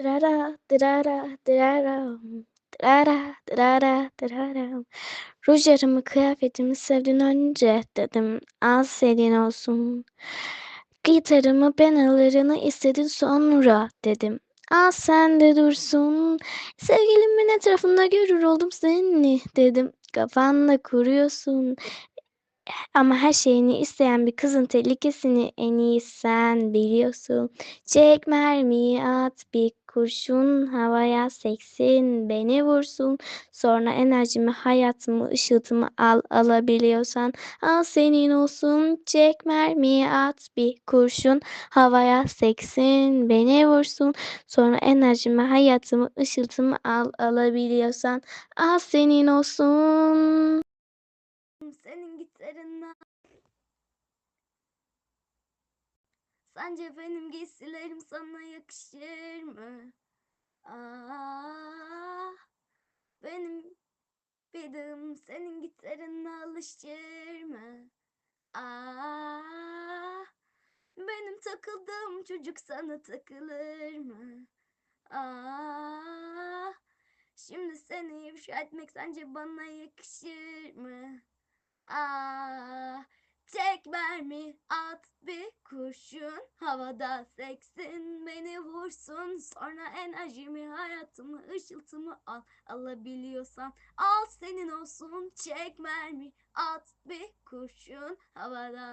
Dırara, dırara, dırara, dırara, dırara, dırara. Rujarımı, kıyafetimi sevdin önce dedim. Al senin olsun. Gitarımı, penalarını istedin sonra dedim. Al sen de dursun. Sevgilimin etrafında görür oldum seni dedim. Kafanda kuruyorsun. Ama her şeyini isteyen bir kızın tehlikesini en iyi sen biliyorsun. Çek mermiyi at bir kurşun havaya seksin beni vursun. Sonra enerjimi, hayatımı, ışıltımı al alabiliyorsan al senin olsun. Çek mermiyi at bir kurşun havaya seksin beni vursun. Sonra enerjimi, hayatımı, ışıltımı al alabiliyorsan al senin olsun. Senin gitarınla Sence benim giysilerim sana yakışır mı? Aa, benim bedim senin gitarına alışır mı? Aa, benim takıldığım çocuk sana takılır mı? Aa, şimdi seni ifşa etmek sence bana yakışır mı? Aa, tek mermi at bir kurşun. Havada seksin beni vursun. Sonra enerjimi hayatımı ışıltımı al alabiliyorsan. Al senin olsun çek mermi at bir kurşun havada